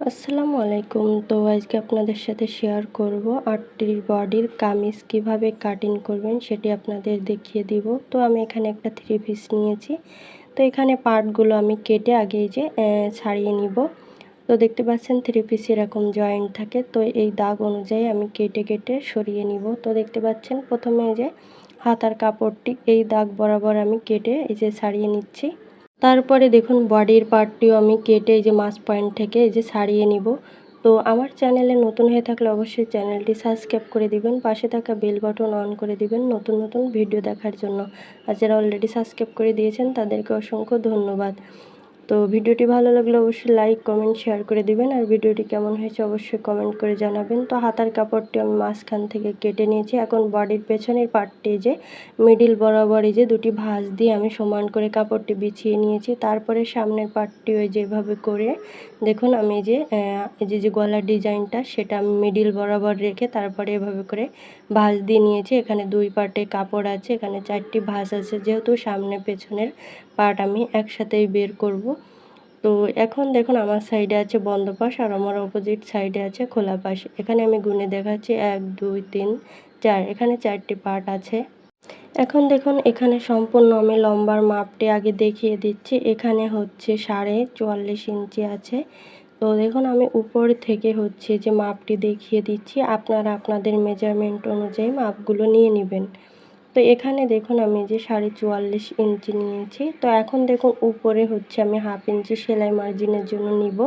আসসালামু আলাইকুম। তো আজকে আপনাদের সাথে শেয়ার করব আটটির বডির কামিজ কীভাবে কাটিং করবেন সেটি আপনাদের দেখিয়ে দিব। তো আমি এখানে একটা থ্রি পিস নিয়েছি। তো এখানে পার্টগুলো আমি কেটে আগে যে ছাড়িয়ে নিব। তো দেখতে পাচ্ছেন থ্রি পিস এরকম জয়েন্ট থাকে। তো এই দাগ অনুযায়ী আমি কেটে কেটে সরিয়ে নিব। তো দেখতে পাচ্ছেন প্রথমে যে হাতার কাপড়টি এই দাগ বরাবর আমি কেটে এই যে ছাড়িয়ে নিচ্ছি। তারপরে দেখুন বডির পার্টটিও আমি কেটে এই যে মাছ পয়েন্ট থেকে এই যে সারিয়ে নিব। তো আমার চ্যানেলে নতুন হয়ে থাকলে অবশ্যই চ্যানেলটি সাবস্ক্রাইব করে দিবেন, পাশে থাকা বেল বাটন অন করে দিবেন নতুন নতুন ভিডিও দেখার জন্য। আর যারা অলরেডি সাবস্ক্রাইব করে দিয়েছেন তাদেরকে অসংখ্য ধন্যবাদ। তো ভিডিওটি ভালো লাগলে অবশ্যই লাইক কমেন্ট শেয়ার করে দিবেন। আর ভিডিওটি কেমন হয়েছে অবশ্যই কমেন্ট করে জানাবেন। তো হাতার কাপড়টি আমি মাঝখান থেকে কেটে নিয়েছি। এখন বডির পেছনের পার্টটি যে মিডিল বরাবরই যে দুটি ভাঁজ দিয়ে আমি সমান করে কাপড়টি বিছিয়ে নিয়েছি। তারপরে সামনের পার্টটি ওই যেভাবে করে দেখুন আমি যে এই যে যে গলার ডিজাইনটা সেটা আমি মিডিল বরাবর রেখে তারপরে এভাবে করে ভাঁজ দিয়ে নিয়েছি। এখানে দুই পার্টে কাপড় আছে, এখানে চারটি ভাঁজ আছে। যেহেতু সামনে পেছনের পার্ট আমি একসাথেই বের করব। তো এখন দেখুন আমার সাইডে আছে বন্ধ পাশ আর আমার অপোজিট সাইডে আছে খোলা পাশ এখানে আমি গুনে দেখাচ্ছি এক, দুই, তিন, চার। এখানে চারটি পার্ট আছে। এখন দেখুন এখানে সম্পূর্ণ আমি লম্বার মাপটি আগে দেখিয়ে দিচ্ছি। এখানে হচ্ছে সাড়ে চুয়াল্লিশ ইঞ্চি আছে। তো দেখুন আমি উপর থেকে হচ্ছে যে মাপটি দেখিয়ে দিচ্ছি। আপনারা আপনাদের মেজারমেন্ট অনুযায়ী মাপগুলো নিয়ে নেবেন। তো এখানে দেখুন আমি যে সাড়ে চুয়াল্লিশ ইঞ্চি নিয়েছি, তো এখন দেখুন উপরে হচ্ছে আমি হাফ ইঞ্চি সেলাই মার্জিনের জন্য নিব।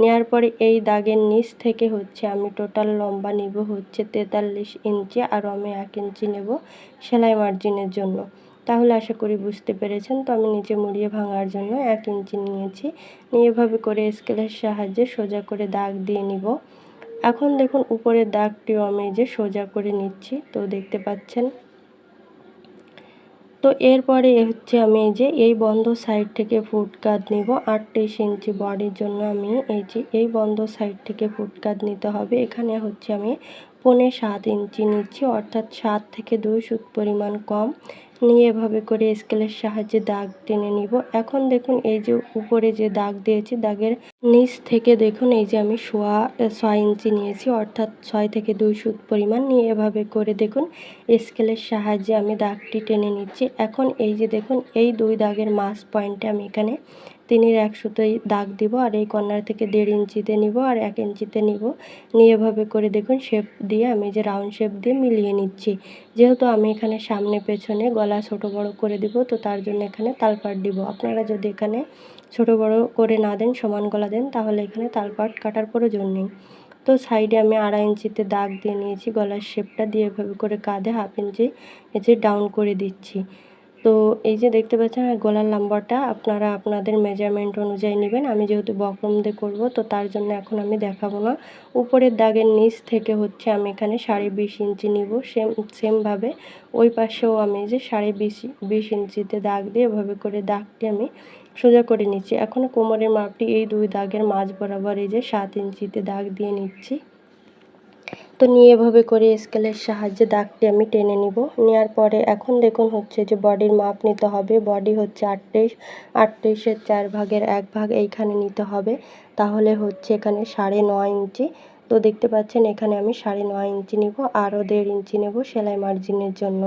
নেওয়ার পরে এই দাগের নিচ থেকে হচ্ছে আমি টোটাল লম্বা নিব হচ্ছে তেতাল্লিশ ইঞ্চি আর আমি এক ইঞ্চি নেব সেলাই মার্জিনের জন্য। তাহলে আশা করি বুঝতে পেরেছেন, তো আমি নিচে মুড়িয়ে ভাঙার জন্য এক ইঞ্চি নিয়েছি। নিয়ে এভাবে করে স্কেলের সাহায্যে সোজা করে দাগ দিয়ে নিব। এখন দেখুন উপরের দাগটিও আমি যে সোজা করে নিচ্ছি, তো দেখতে পাচ্ছেন। তো এরপরে হচ্ছে আমি এই যে, এই বন্ধ সাইড থেকে ফুটকাত নিব। আটত্রিশ ইঞ্চি বডির জন্য আমি এই যে, এই বন্ধ সাইড থেকে ফুটকাত নিতে হবে। এখানে হচ্ছে আমি পনে সাত ইঞ্চি নিচ্ছি, অর্থাৎ সাত থেকে দুই সুত পরিমাণ কম। নিয়ে এভাবে করে স্কেলের সাহায্যে দাগ টেনে নিব। এখন দেখুন, এই যে উপরে যে দাগ দিয়েছি, দাগের নিচ থেকে দেখুন, এই যে আমি সোয়া ছয় ইঞ্চি নিয়েছি, অর্থাৎ ছয় থেকে দুই সুত পরিমাণ নিয়ে এভাবে করে দেখুন স্কেলের সাহায্যে আমি দাগটি টেনে নিচ্ছি। এখন এই যে দেখুন, এই দুই দাগের মাস পয়েন্টে আমি এখানে তিনের একশোতেই দাগ দিব আর এই কর্নার থেকে দেড় ইঞ্চিতে নিব আর এক ইঞ্চিতে নিব। নিয়ে এভাবে করে দেখুন শেপ দিয়ে আমি যে রাউন্ড শেপ দিয়ে মিলিয়ে নিচ্ছি। যেহেতু আমি এখানে সামনে পেছনে গলা ছোট বড় করে দিব, তো তার জন্য এখানে তালপাট দিব। আপনারা যদি এখানে ছোট বড় করে না দেন, সমান গলা দেন, তাহলে এখানে তালপাট কাটার প্রয়োজন নেই। তো সাইডে আমি আড়াই ইঞ্চিতে দাগ দিয়ে নিয়েছি, গলার শেপটা দিয়ে এভাবে করে কাঁধে হাফ ইঞ্চি যে ডাউন করে দিচ্ছি। তো এই যে দেখতে পাচ্ছেন গলার লাম্বারটা আপনারা আপনাদের মেজারমেন্ট অনুযায়ী নেবেন। আমি যেহেতু বক্রম দিয়ে করব, তো তার জন্য এখন আমি দেখাবো না। উপরের দাগের নিচ থেকে হচ্ছে আমি এখানে সাড়ে বিশ ইঞ্চি নিব। সেম, সেমভাবে ওই পাশেও আমি যে সাড়ে বিশ বিশ ইঞ্চিতে দাগ দিয়ে এভাবে করে দাগটি আমি সোজা করে নিচ্ছি। এখন কোমরের মাপটি এই দুই দাগের মাঝ বরাবর এই যে সাত ইঞ্চিতে দাগ দিয়ে নিচ্ছি। তো নিয়ে এভাবে করে স্কেলের সাহায্যে দাগটি আমি টেনে নিব। নেওয়ার পরে এখন দেখুন হচ্ছে যে বডির মাপ নিতে হবে। বডি হচ্ছে আটত্রিশ, আটত্রিশের চার ভাগের এক ভাগ এইখানে নিতে হবে। তাহলে হচ্ছে এখানে সাড়ে নয় ইঞ্চি। তো দেখতে পাচ্ছেন এখানে আমি সাড়ে নয় ইঞ্চি নিব, আরও দেড় ইঞ্চি নেব সেলাই মার্জিনের জন্য।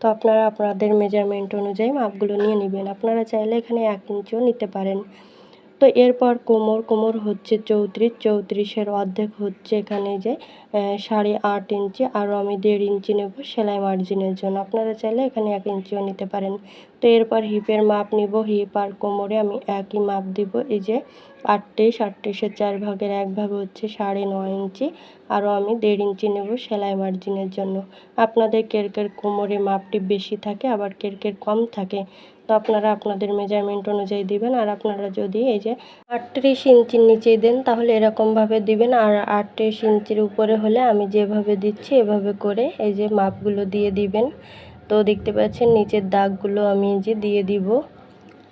তো আপনারা আপনাদের মেজারমেন্ট অনুযায়ী মাপগুলো নিয়ে নেবেন। আপনারা চাইলে এখানে এক ইঞ্চিও নিতে পারেন। তো এরপর কোমর কোমর হচ্ছে চৌত্রিশ, চৌত্রিশের অর্ধেক হচ্ছে এখানে যে সাড়ে আট ইঞ্চি আরও আমি দেড় ইঞ্চি নেব সেলাই মার্জিনের জন্য। আপনারা চাইলে এখানে এক ইঞ্চিও নিতে পারেন। তো এরপর হিপের মাপ নিব, হিপ আর কোমরে আমি একই মাপ দিব। এই যে আটত্রিশ, আটত্রিশের চার ভাগের এক ভাগ হচ্ছে সাড়ে নয় ইঞ্চি আরও আমি দেড় ইঞ্চি নেব সেলাই মার্জিনের জন্য। আপনাদের কেরকের কোমরে মাপটি বেশি থাকে, আবার কেরকের কম থাকে আপনারা আপনাদের মেজারমেন্ট অনুযায়ী দিবেন। আর আপনারা যদি এই যে আটত্রিশ ইঞ্চির নিচেই দেন, তাহলে এরকমভাবে দিবেন। আর আটত্রিশ ইঞ্চির উপরে হলে আমি যেভাবে দিচ্ছি, এভাবে করে এই যে মাপগুলো দিয়ে দিবেন। তো দেখতে পাচ্ছেন, নিচের দাগগুলো আমি যে দিয়ে দিব।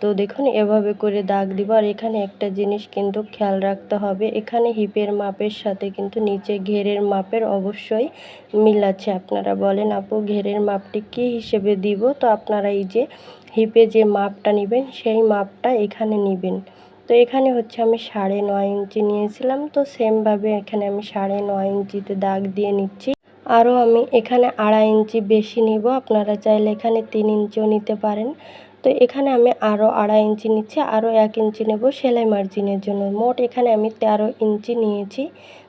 তো দেখুন, এভাবে করে দাগ দিব। আর এখানে একটা জিনিস কিন্তু খেয়াল রাখতে হবে, এখানে হিপের মাপের সাথে কিন্তু নিচে ঘেরের মাপের অবশ্যই মিল আছে। আপনারা বলেন, আপু, ঘেরের মাপটি কী হিসেবে দিব? তো আপনারা এই যে হিপে যে মাপটা নেবেন, সেই মাপটা এখানে নেবেন। তো এখানে হচ্ছে আমি সাড়ে নয় ইঞ্চি নিয়েছিলাম, তো সেমভাবে এখানে আমি সাড়ে নয় ইঞ্চিতে দাগ দিয়ে নিচ্ছি। আরও আমি এখানে আড়াই ইঞ্চি বেশি নিব, আপনারা চাইলে এখানে তিন ইঞ্চিও নিতে পারেন। তো এখানে আমি আরও আড়াই ইঞ্চি নিচ্ছি, আরও এক ইঞ্চি নেব সেলাই মার্জিনের জন্য। মোট এখানে আমি তেরো ইঞ্চি নিয়েছি।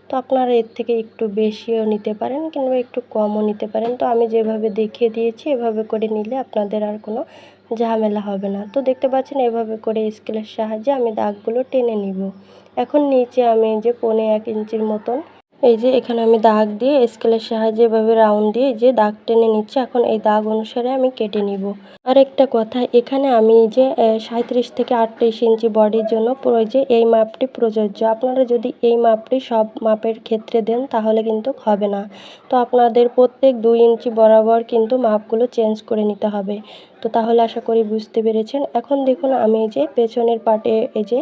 তো আপনারা এর থেকে একটু বেশিও নিতে পারেন কিংবা একটু কমও নিতে পারেন। তো আমি যেভাবে দেখিয়ে দিয়েছি, এভাবে করে নিলে আপনাদের আর কোনো ঝামেলা হবে না। তো দেখতে পাচ্ছেন এভাবে করে স্কেলের সাহায্যে আমি দাগগুলো টেনে নিব। এখন নিচে আমি যে পনে এক ইঞ্চির মতন, এই যে এখানে আমি দাগ দিয়ে স্কেলের সাহায্যে এভাবে রাউন্ড দিয়ে যে দাগ টেনে নিচ্ছি, এখন এই দাগ অনুসারে আমি কেটে নিব। আর একটা কথা, এখানে আমি যে সাঁত্রিশ থেকে আটত্রিশ ইঞ্চি বডির জন্য যে এই মাপটি প্রযোজ্য। আপনারা যদি এই মাপটি সব মাপের ক্ষেত্রে দেন তাহলে কিন্তু হবে না। তো আপনাদের প্রত্যেক দুই ইঞ্চি বরাবর কিন্তু মাপগুলো চেঞ্জ করে নিতে হবে। তো তাহলে আশা করি বুঝতে পেরেছেন। এখন দেখুন আমি এই যে পেছনের পাটে এই যে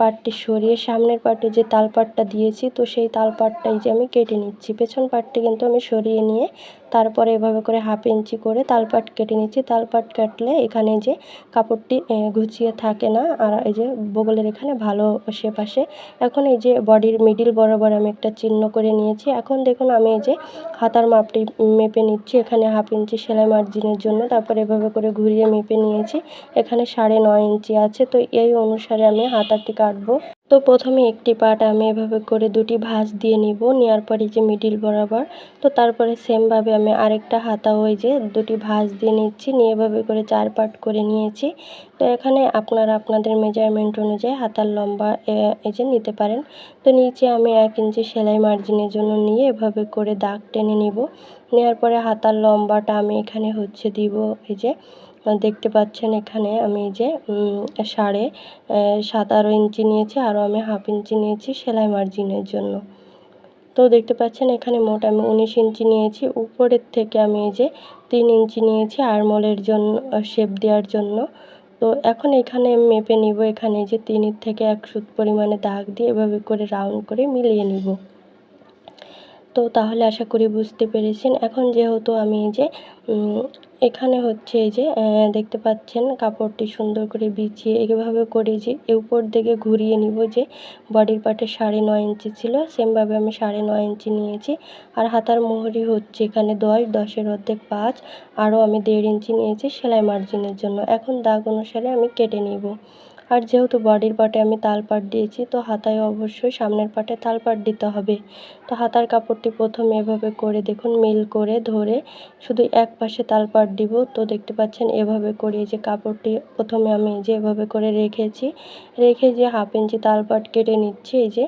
পাটটি সরিয়ে সামনের পাটে যে তালপাটটা দিয়েছি, তো সেই তালপাটটা এই যে আমি কেটে নিচ্ছি। পেছন পাটটি কিন্তু আমি সরিয়ে নিয়ে তারপরে এভাবে করে হাফ ইঞ্চি করে তালপাট কেটে নিচ্ছি। তালপাট কাটলে এখানে যে কাপড়টি গুছিয়ে থাকে না, আর এই যে বগলের এখানে ভালো শেপ আসে। এখন এই যে বডির মিডিল বরাবর আমি একটা চিহ্ন করে নিয়েছি। এখন দেখুন আমি এই যে হাতার মাপটি মেপে নিচ্ছি। এখানে হাফ ইঞ্চি সেলাই মার্জিনের জন্য। তারপর এভাবে করে ঘুরিয়ে মেপে নিয়েছি। এখানে সাড়ে নয় ইঞ্চি আছে, তো এই অনুসারে আমি হাতাটি কাটবো। তো প্রথমে একটি পার্ট আমি এভাবে করে দুটি ভাঁজ দিয়ে নিব নেওয়ার পরে যে মিডিল বরাবর, তো তারপরে সেমভাবে আমি আরেকটা হাতা ওই যে দুটি ভাঁজ দিয়ে নিচ্ছি, নিয়ে এভাবে করে চার পার্ট করে নিয়েছি। তো এখানে আপনারা আপনাদের মেজারমেন্ট অনুযায়ী হাতার লম্বা এই যে নিতে পারেন। তো নিচে আমি এক ইঞ্চি সেলাই মার্জিনের জন্য নিয়ে এভাবে করে দাগ টেনে নিব। নেওয়ার পরে হাতার লম্বাটা আমি এখানে হচ্ছে দিব, এই যে দেখতে পাচ্ছেন এখানে আমি যে সাড়ে সাতারো ইঞ্চি নিয়েছি আরও আমি হাফ ইঞ্চি নিয়েছি সেলাই মার্জিনের জন্য। তো দেখতে পাচ্ছেন এখানে মোট আমি উনিশ ইঞ্চি নিয়েছি, উপরের থেকে আমি এই যে তিন ইঞ্চি নিয়েছি আরমলের জন্য শেপ দেওয়ার জন্য। তো এখন এখানে মেপে নিব, এখানে যে তিনের থেকে এক সুত পরিমাণে দাগ দিয়ে এভাবে করে রাউন্ড করে মিলিয়ে নিব। তো তাহলে আশা করি বুঝতে পেরেছেন। এখন যেহেতু আমি যে এখানে হচ্ছে এই যে দেখতে পাচ্ছেন কাপড়টি সুন্দর করে বিছিয়ে এইভাবে করে যে উপর দিকে ঘুরিয়ে নিব যে, বডির পার্টে সাড়ে নয় ইঞ্চি ছিল সেমভাবে আমি সাড়ে নয় ইঞ্চি নিয়েছি। আর হাতার মোহরি হচ্ছে এখানে দশ, দশের অর্ধেক পাঁচ, আরও আমি দেড় ইঞ্চি নিয়েছি সেলাই মার্জিনের জন্য। এখন দাগ অনুসারে আমি কেটে নিব। আর যেহেতু বডির পাটে আমি তাল পাট দিয়েছি, তো হাতায় অবশ্যই সামনের পাটে তালপাট দিতে হবে। তো হাতার কাপড়টি প্রথমে এভাবে করে দেখুন, মিল করে ধরে শুধু এক পাশে তাল পাট দিব। তো দেখতে পাচ্ছেন এভাবে করে যে কাপড়টি প্রথমে আমি যে এভাবে করে রেখেছি, রেখে যে হাফ ইঞ্চি তাল পাট কেটে নিচ্ছি, এই যে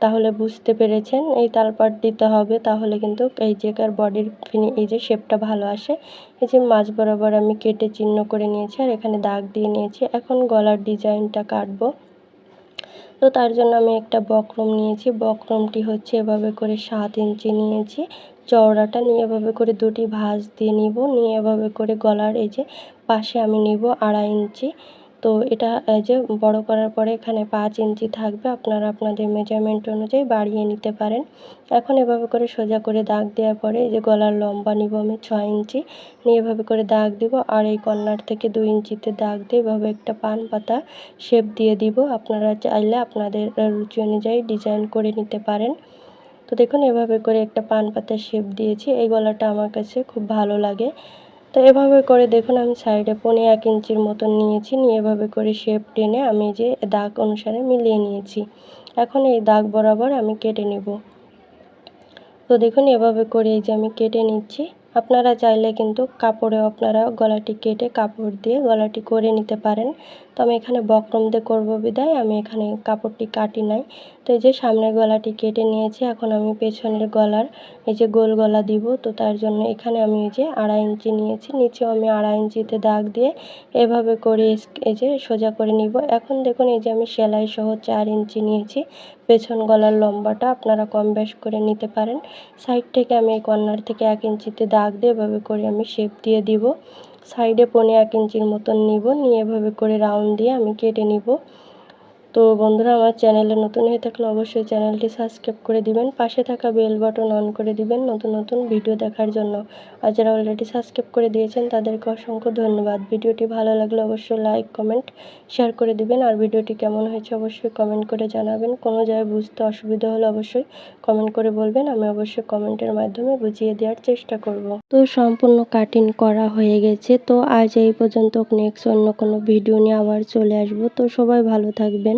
তাহলে বুঝতে পেরেছেন, এই তালপাট দিতে হবে। তাহলে কিন্তু এই জায়গার বডির ফিনি এই যে শেপটা ভালো আসে, এই যে মাছ বরাবর আমি কেটে চিহ্ন করে নিয়েছি আর এখানে দাগ দিয়ে নিয়েছি। এখন গলার ডিজাইনটা কাটবো। তো তার জন্য আমি একটা বক্রম নিয়েছি। বক্রমটি হচ্ছে এভাবে করে সাত ইঞ্চি নিয়েছি। চওড়াটা নিয়ে এভাবে করে দুটি ভাঁজ দিয়ে নিব। নিয়ে এভাবে করে গলার এই যে পাশে আমি নিব আড়াই ইঞ্চি। তো এটা যে বড় করার পরে এখানে পাঁচ ইঞ্চি থাকবে। আপনারা আপনাদের মেজারমেন্ট অনুযায়ী বাড়িয়ে নিতে পারেন। এখন এভাবে করে সোজা করে দাগ দেওয়ার পরে এই যে গলার লম্বা নিব আমি ছয় ইঞ্চি। নিয়ে এভাবে করে দাগ দিব আর এই কর্নার থেকে দুই ইঞ্চিতে দাগ দিয়ে এভাবে একটা পান পাতা শেপ দিয়ে দিব। আপনারা চাইলে আপনাদের রুচি অনুযায়ী ডিজাইন করে নিতে পারেন। তো দেখুন এভাবে করে একটা পান পাতার শেপ দিয়েছি। এই গলাটা আমার কাছে খুব ভালো লাগে। তো এভাবে করে দেখুন, আমি সাইডে পনে এক ইঞ্চির মতন নিয়েছি। নিয়ে এভাবে করে শেপ টেনে আমি যে দাগ অনুসারে মিলিয়ে নিয়েছি। এখন এই দাগ বরাবর আমি কেটে নেব। তো দেখুন, এভাবে করে এই যে আমি কেটে নিচ্ছি। আপনারা চাইলে কিন্তু কাপড়ে আপনারা গলাটি কেটে কাপড় দিয়ে গলাটি করে নিতে পারেন। তো আমি এখানে বক্রম দিয়ে করব বিদায়। আমি এখানে কাপড়টি কাটি নাই। তো এই যে সামনের গলাটি কেটে নিয়েছি, এখন আমি পেছনের গলার এই যে গোল গলা দিব। তো তার জন্য এখানে আমি এই যে আড়াই ইঞ্চি নিয়েছি। নিচেও আমি আড়াই ইঞ্চিতে দাগ দিয়ে এভাবে করে এই যে সোজা করে নিব। এখন দেখুন এই যে আমি সেলাই সহ চার ইঞ্চি নিয়েছি। পেছন গলার লম্বাটা আপনারা কম বেশ করে নিতে পারেন। সাইড থেকে আমি এই কর্নার থেকে এক ইঞ্চিতে দাগ দিয়ে এভাবে করে আমি শেপ দিয়ে দিব। সাইডে পনে এক ইঞ্চির মতন নিব নিয়ে এভাবে করে রাউন্ড দিয়ে আমি কেটে নিব। তো বন্ধুরা, আমার চ্যানেলে নতুন হয়ে থাকলে অবশ্যই চ্যানেলটি সাবস্ক্রাইব করে দিবেন, পাশে থাকা বেল বাটন অন করে দিবেন নতুন নতুন ভিডিও দেখার জন্য। আর যারা অলরেডি সাবস্ক্রাইব করে দিয়েছেন, তাদেরকে অসংখ্য ধন্যবাদ। ভিডিওটি ভালো লাগলে অবশ্যই লাইক কমেন্ট শেয়ার করে দিবেন। আর ভিডিওটি কেমন হয়েছে অবশ্যই কমেন্ট করে জানাবেন। কোনো জায়গায় বুঝতে অসুবিধা হলে অবশ্যই কমেন্ট করে বলবেন। আমি অবশ্যই কমেন্টের মাধ্যমে বুঝিয়ে দেওয়ার চেষ্টা করব। তো সম্পূর্ণ কাটিং করা হয়ে গেছে। তো আজ এই পর্যন্ত নেক্সট অন্য কোনো ভিডিও নিয়ে আবার চলে আসব। তো সবাই ভালো থাকবেন।